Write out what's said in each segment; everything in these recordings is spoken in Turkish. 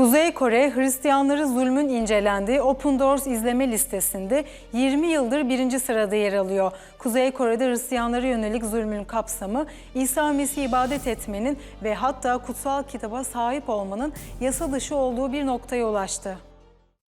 Kuzey Kore, Hristiyanları zulmün incelendiği Open Doors izleme listesinde 20 yıldır birinci sırada yer alıyor. Kuzey Kore'de Hristiyanlara yönelik zulmün kapsamı, İsa Mesih'i ibadet etmenin ve hatta kutsal kitaba sahip olmanın yasa dışı olduğu bir noktaya ulaştı.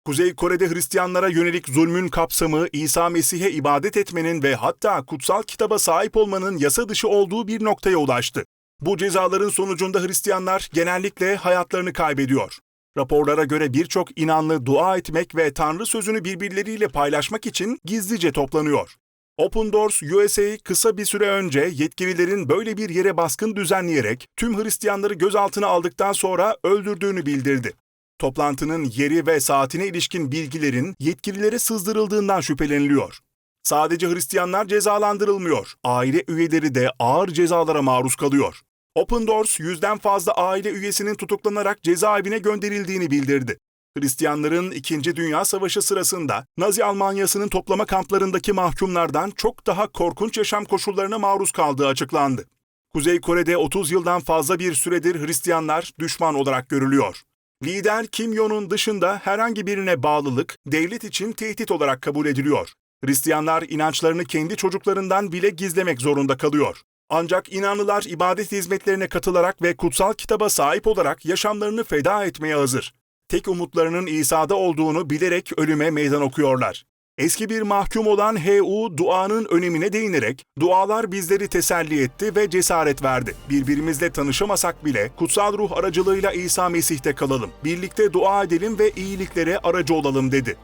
Kuzey Kore'de Hristiyanlara yönelik zulmün kapsamı İsa Mesih'e ibadet etmenin ve hatta kutsal kitaba sahip olmanın yasa dışı olduğu bir noktaya ulaştı. Bu cezaların sonucunda Hristiyanlar genellikle hayatlarını kaybediyor. Raporlara göre birçok inanlı dua etmek ve Tanrı sözünü birbirleriyle paylaşmak için gizlice toplanıyor. Open Doors USA kısa bir süre önce yetkililerin böyle bir yere baskın düzenleyerek tüm Hristiyanları gözaltına aldıktan sonra öldürdüğünü bildirdi. Toplantının yeri ve saatine ilişkin bilgilerin yetkililere sızdırıldığından şüpheleniliyor. Sadece Hristiyanlar cezalandırılmıyor, aile üyeleri de ağır cezalara maruz kalıyor. Open Doors yüzden fazla aile üyesinin tutuklanarak cezaevine gönderildiğini bildirdi. Hristiyanların İkinci Dünya Savaşı sırasında Nazi Almanyası'nın toplama kamplarındaki mahkumlardan çok daha korkunç yaşam koşullarına maruz kaldığı açıklandı. Kuzey Kore'de 30 yıldan fazla bir süredir Hristiyanlar düşman olarak görülüyor. Lider Kim Jong-un dışında herhangi birine bağlılık devlet için tehdit olarak kabul ediliyor. Hristiyanlar inançlarını kendi çocuklarından bile gizlemek zorunda kalıyor. Ancak inanlılar ibadet hizmetlerine katılarak ve kutsal kitaba sahip olarak yaşamlarını feda etmeye hazır. Tek umutlarının İsa'da olduğunu bilerek ölüme meydan okuyorlar. Eski bir mahkum olan H.U. duanın önemine değinerek dualar bizleri teselli etti ve cesaret verdi. Birbirimizle tanışamasak bile kutsal ruh aracılığıyla İsa Mesih'te kalalım. Birlikte dua edelim ve iyiliklere aracı olalım dedi.